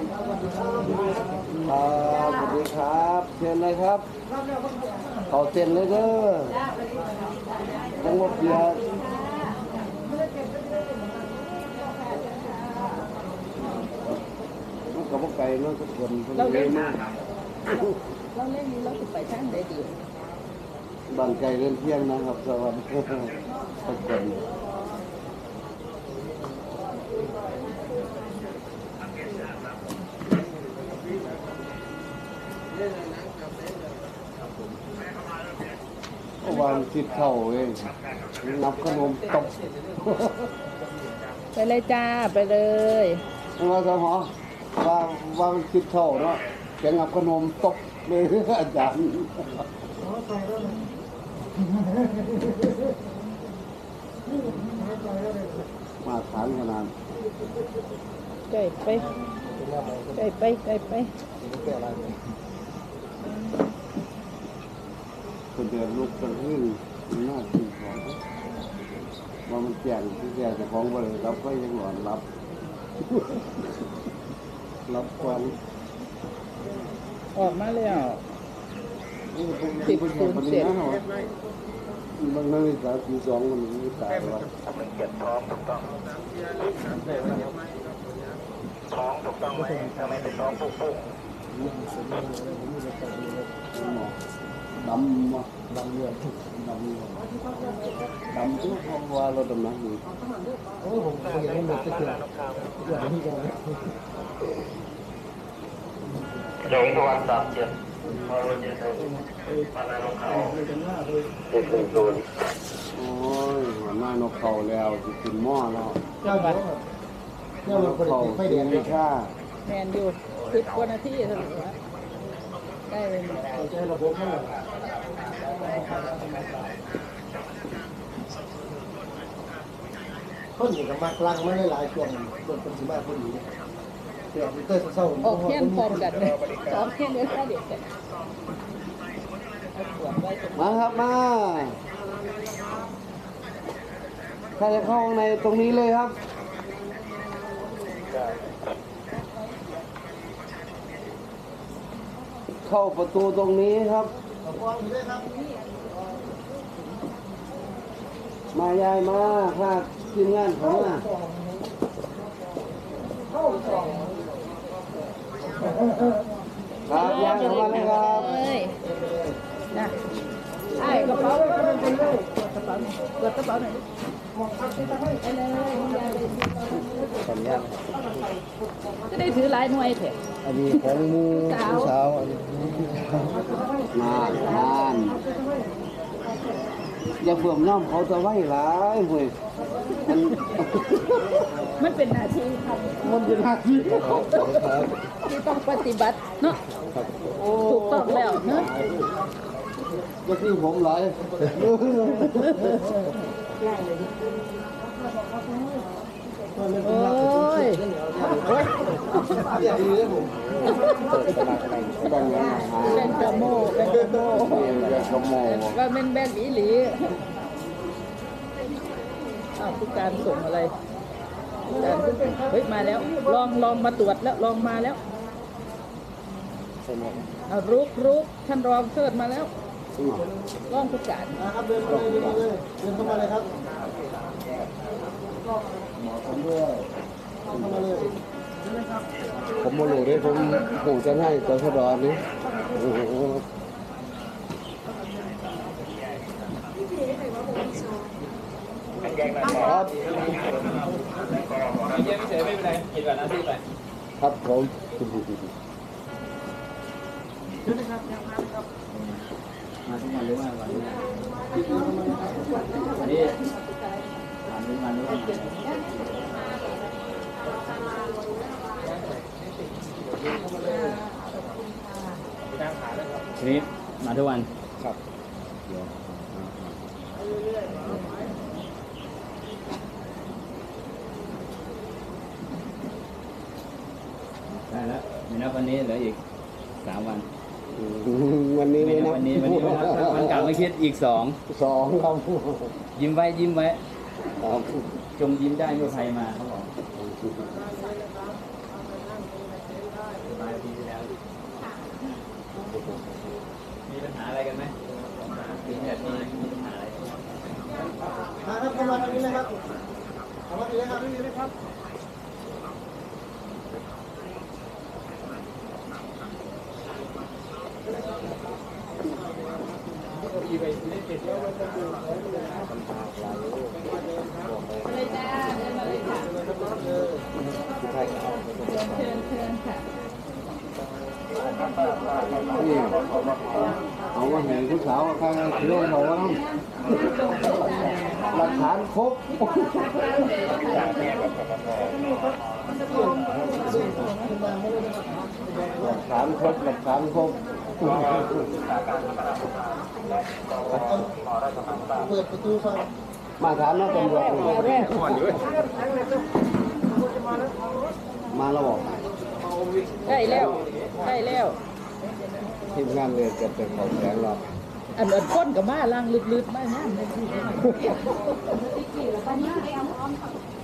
สวัสดีครับเชิญเลยครับเขาเซ็นเลยเด้อจังหวัดเดียวมันกับพวกไก่เนาะทุกคนทุกคนมากเราเล่นนี้เราจะไปทางใดดีบางไก่เล่นเที่ยงนะครับสวัสดีทุกคน วางคิดเข้าเองนับขนมตบไปเลยจ้าไปเลยว่าสมอว่างวางคิดเข้าเนาะแกงับขนมตบเลยอาจารย์มาฐานขนาดใกล้ไปใกล้ไปใกล้ไป คนเดินลุกกันขึ้นหน้าที่ของว่ามันแก่งที่แก่จะของบริรับก็ยังหลอนรับ รับควันออกมาแล้วสิบศูนย์เจ็ดบางนาฬิกาตีสองมันมีตายว่า ดำมาดำเรือดำเรือดำทุกคนว่าเราดำน้ำอยู่โอ้ผมเคยเห็นหมดก็คือเกือบที่กันหลงตะวันสามเจ็ดมาโรเจโตมานาโนเขาเจ็ดหนึ่งศูนย์โอ้ยหัวหน้านกเขาแล้วจะกินหม้อแล้วเจ้าเดียวเจ้าเราคนเขาไฟแดงไม่ค่าแมนอยู่สิบกว่านาทีเท่านั้นละ ได้เลยให้ระบบมันคนอยู่กับมากลังไม่ได้หลายช่วงคนเป็นสิมาคนอยู่เดี๋ยวเตอร์เศร้าออกเที่ยงพร้อมกันเลยสองเที่ยงเดือนเดียวกันเดไว้ตรงมาครับมาใครจะเข้าในตรงนี้เลยครับ เข้าประตูตรงนี้ครับ มายายมาพาทีมงานเขามาครับยายเข้ามาเลยครับเลยนะ ไอ้กระเป๋าก็มันเป็นเลยกดกระเป๋าหน่อยกดกระเป๋าหน่อยสัญญาณก็ได้ถือหลายหน่วยเถอะอันนี้ของมูผู้สาวอันนี้นานนานอย่าเพิ่มน้ำเขาจะไหวหลายเว้ยมันมันเป็นหน้าที่ครับมันเป็นหน้าที่ที่ต้องปฏิบัติเนาะถูกต้องแล้วเนาะ ก็คือผมหลายโอ้ยอย่าดีเลยผมแบ่งกันกะโมกะโมเรียนกระโมว่าเป็นแบงอีหลีอ้าวผู้การส่งอะไรการเฮ้ยมาแล้ว ลองลองมาตรวจแล้วลองมาแล้วรุกรุกท่านรองเชิดมาแล้ว ลองผู้การนะครับเดินมาเลยเดินมาเลยเดินเข้ามาเลยครับผมด้วยเข้ามาเลยผมโมโหด้วยผมผมจะให้ตัวชดอนนี่โอ้โหครับเยี่ยมเฉยไม่เป็นไรกินก่อนนะที่ไปครับผม มาทุกวันหรือว่าวันนี้วันนี้ถามทุกวันหรือว่าทีนี้มาทุกวันครับได้แล้วม่นับวันนี้เหลืออีกสามวัน วันนี้ไม่นับวันนี้วันนี้ม่นับวันเก่าไม่คิดอีกสองสองครับยิ้มไว้ยิ้มไว้จงยิ้มได้เมื่อใครมาเขาบอกมีปัญหาอะไรกันไหมปีแบบนี้มีปัญหาอะไรมาครับคนรอตรงนี้นะครับขอมาดีเลยครับไม่มีเลครับ เอามาเห็นผู้สาวข้างเรื่องบอกว่าหลักฐานครบหลักฐานครบหลักฐานครบ เปิดประตูฟังมาถามนักตำรวจมาแล้วบอกได้แล้วได้แล้วทีมงานเลยจะเป็นของแสงเราอันอันก้นกับมาล่างลึกๆมาย่ามเลยที่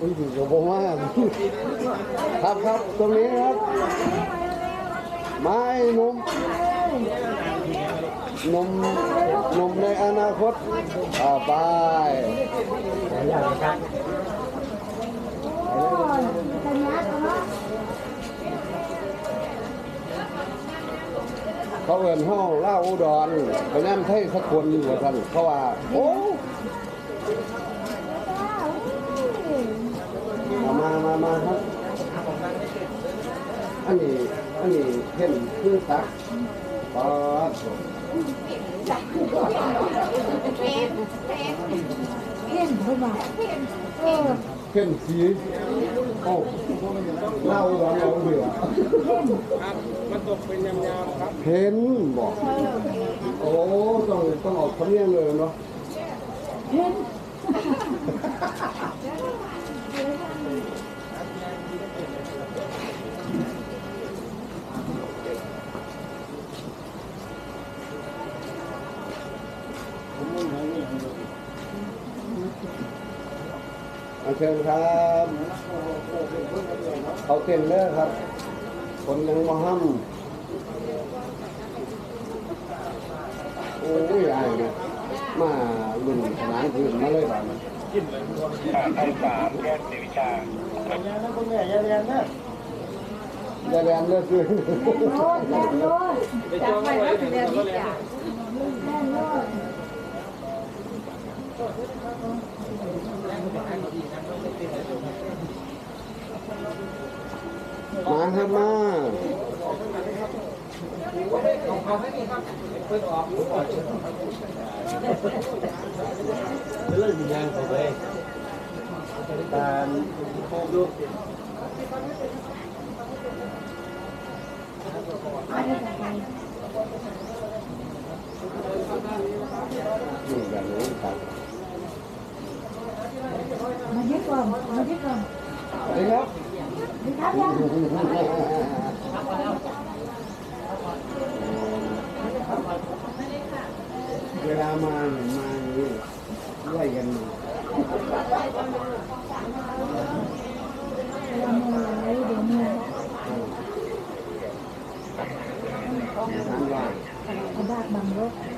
อุ้ยอยู่กับผมว่าครับครับตรงนี้ครับ ไม้นุ่ม หนุ่มหนุ่มในอนาคตอ่าไปเขาเอินห้องเล่าอุดรไปนั่นไทยสักคนอยู่ว่าท่านเพราะว่า โอ้มามามาครับ อันนี้ อันนี้เพ่นเคือตัก เพ่นเข้ามาเพ่นสีโอ้เล่าหลังเราเบื่อครับมันตกเป็นยำๆครับ เพ่นบอก โอ้ต้องต้องออกคำเนียงเลยเนาะอา เชิญครับเขาเต้นเลยครับ คนยังมาห้ำโอ้ยอายเนี่ยมาลุ่นขนานพื้นมาเลยแบบนี้ไทยสามแยกศรีวิชาอย่านะคุณแม่อย่าเรียนนะจะแรงเลือดด้วยจับไปแล้วถึงเดือนนี้จ้ะมาครับ มาการโคมดูนี่แบบนี้ครับ มาเยอะก่อนมาเยอะก่อน สวัสดีครับ ดีครับยัง เวลามาเห็นมาอย่างนี้ไล่กัน เรา เมื่อไรเดี๋ยวเมื่อทานว่างเอาบ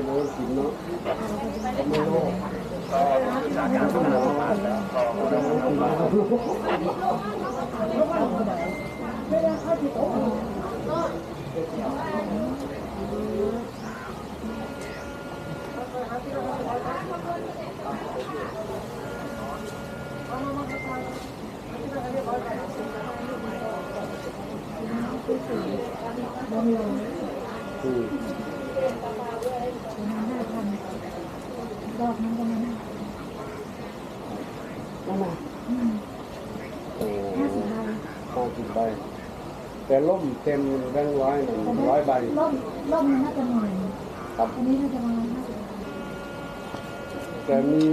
เขาขึ้นหมอไปโดนกินเนาะไม่รู้ขึ้นหมอจะโดนกินเนาะ บนเลย อืม ประมาณห้าพันดอกนั้นประมาณห้านั่นน่ะอืมโอ้ห้าสิบใบห้าสิบใบแต่ล่มเต็มแบงค์ร้อยหนึ่งร้อยใบร่มร่มน่าจะหน่อยครับอันนี้น่าจะประมาณห้าสิบแต่มี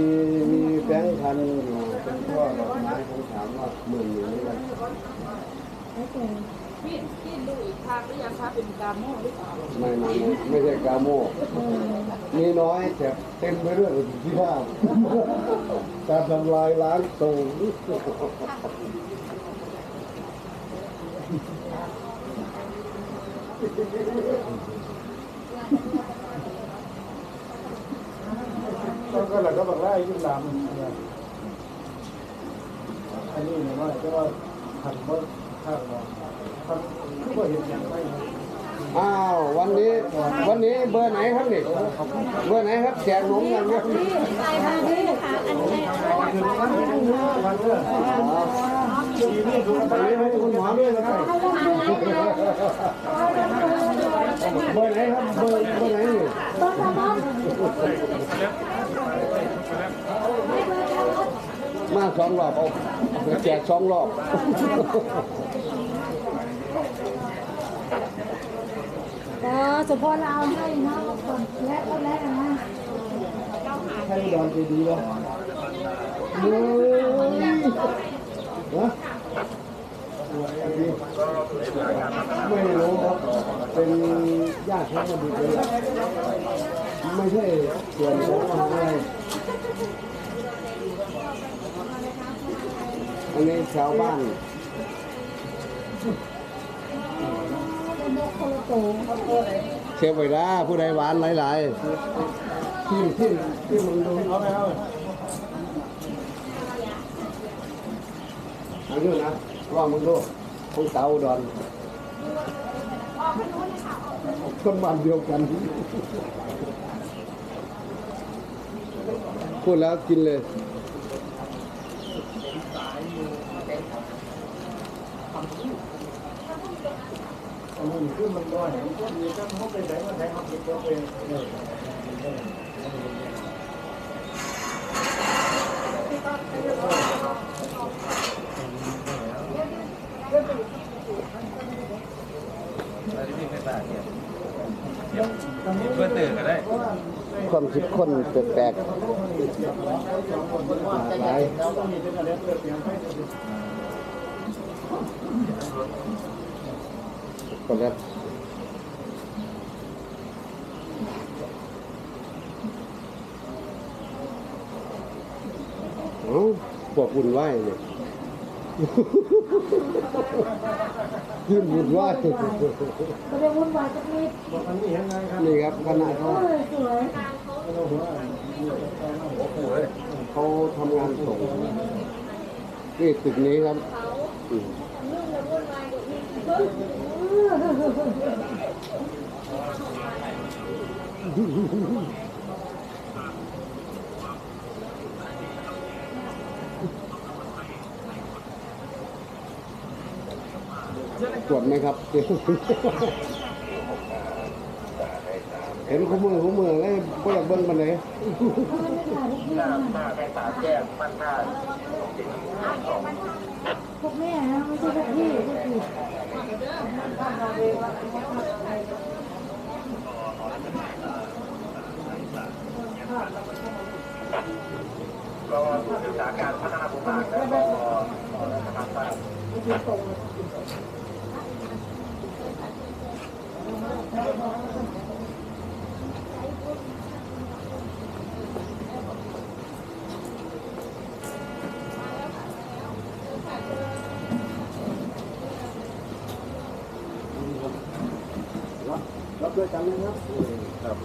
มีแบงค์พันอยู่เป็นช่อดอกไม้ผมถามว่าหมื่นอยู่นี่ไหมแล้วแต่ พี่พี่ดูอีกทางหรือยังคะเป็นกาโม่หรือเปล่าไม่ไม่ไม่ไม่ใช่กาโมเออมีน้อยแต่เต็มไปด้วยที่ภาพการทำลายล้างตรงก็ก็เราก็บอกว่ายุ่งลามอันนี้เนี่ยว่าจะว่าหันว่าข้างว่าทำก็เห็นอย่างไร อ้าววันนี้วันนี้เบอร์ไหนครับนี่เบอร์ไหนครับแจกหนมอย่างเดียวใส่มาที่ค่ะอันนี้คือมันมันเรื่องทีนี้ดูตอนนี้ให้คุณหมอด้วยนะครับเบอร์ไหนครับเบอร์เบอร์ไหนนี่มองมาสองรอบเอาแจกสองรอบ ก็สมพรเราเอาให้เนาะก่อนและก็และนะให้ดอนดีดีวะเฮ้ยฮะไม่รู้ครับเป็นญาติเขามาดูเลยล่ะไม่ใช่ส่วนของมหาอะไรอันนี้ชาวบ้าน เชฟไวด้าผู้ใดหวานหลายๆที่ที่ที่มึงดูเอาไปเอาเอาอยู่นะลองมึงดูของเตาดอนคนบ้านเดียวกันพูดแล้วกินเลย อันนี้ขึ้นมันก็เห็นพวกนี้ก็เขาไปไหนมาไหนเขาไปก็ไปเพื่อตื่นก็ได้ความคิดคนแปลกๆหลาย ก็มีเป็นอะไรเกิดเปลี่ยนไปคนครับเอ้าพวกบุญไหวเนี่ยยื่นบุญไหวก็ได้วุ่นวายสักนิดบอกอันนี้ยังไงครับนี่ครับขนาดเขาเออสวยเราหัวเขาทำงานส่งนี่ตึกนี้ครับอืม ตรวจไหมครับ เห็นขมือขมือเลยก็อยากเบิ้งมันเลยหน้าหน้าในสามแยกบ้านท่าพวกแม่นะไม่ใช่พวกพี่พวกพี่ ก็ศึกษาการพัฒนาบุคคลแล้วก็รัฐบาลบ้ารับ ด้วยกันนะครับ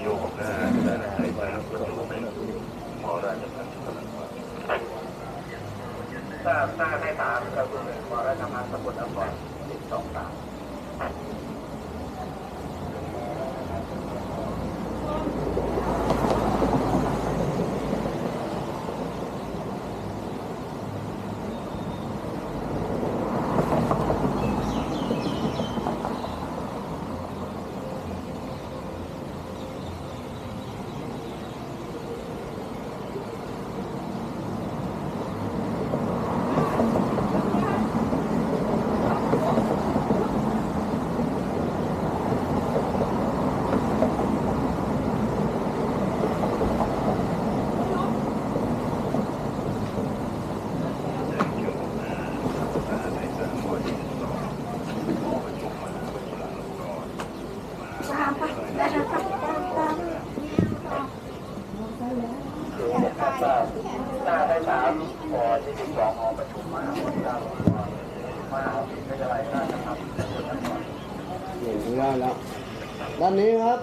อยู่กับหน้าหน้าไหนไปแล้วก็ต้องไปพอได้จะทำถ้าถ้าให้ตามก็คือพอได้ทำงานสกุลนครสิบสองสาม ตามไปได้นะครับตามตาม ถ้าถ้าได้สามพอที่สิบสองหอประชุมมาคนละมาไม่เป็นไรน่าจะทำสกุลนคร นี่ถึงได้แล้ว ด้านนี้ครับ